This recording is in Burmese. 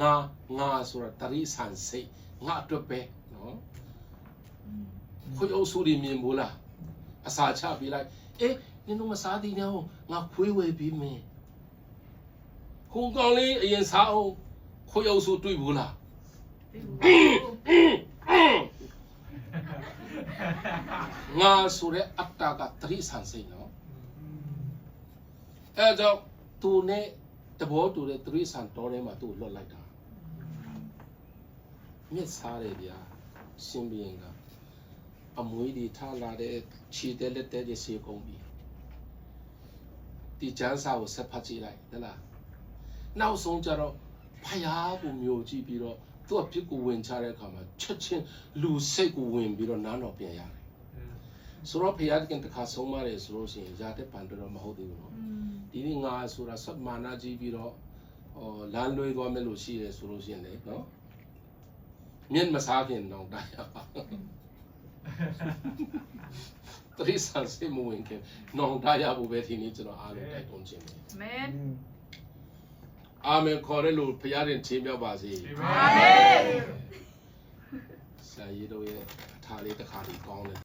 ငါငါဆိုတာတရိษံစိတ်ငါအတွက်ပဲနော်ခွေးအုပ်စုတွေမြင်ဘူးလားအစာချပြီးလိုက်အေးနင်တို့မစားသေးnhauငါခွေးဝယ်ပြီးမင်းခုံကောင်လေးအရင်စားအောင်ခွေးအုပ်စုတွေ့ဘူးလား ငါဆိုတဲ့အတ္တကတရိษံစိတ်နော်အဲကြောင့်သူနဲ့တဘောတူတဲ့တရိษံတော်ထဲမှာသူ့ကိုလွတ်လိုက်တာ မြစ်စားတယ်ဗျာရှင်ဘီရင်ကအမွေးဒီထားလာတဲ့ခြေတဲ့လက်တဲ့ခြေကုန်ပြီဒီကျန်းစာကိုဆက်ဖတ်ကြည့်လိုက်ဟဲ့လားနောက်ဆုံးကျတော့ဖယားကိုမျိုးကြည့်ပြီးတော့သူ့အပြစ်ကိုဝင်ချတဲ့အခါမှာချက်ချင်းလူစိတ်ကိုဝင်ပြီးတော့နားတော်ပြန်ရတယ်ဆိုတော့ဖယားတခင်တစ်ခါဆုံးမတယ်ဆိုလို့ရှိရင်ရာတဲ့ပန်တော်မဟုတ်သေးဘူးနော်ဒီနေ့ငါဆိုတာစမာနာကြီးပြီးတော့ဟောလမ်းလွဲသွားမယ်လို့ရှိတယ်ဆိုလို့ရှိရင်လေနော် မြင့်မစားခင်တော့တာရပါတရိษံစိတ်မဝင်ခင်နောင်တရဖို့ပဲဒီနေ့ကျွန်တော်အားလုံးတိုက်တွန်းခြင်းပဲမန်အာမင်ခေါ်ရလို့ဖယားတင်ချင်းမြောက်ပါစေအာမင်ဆရာကြီးတို့ရဲ့အထာလေးတစ်ခါဒီကောင်းတယ်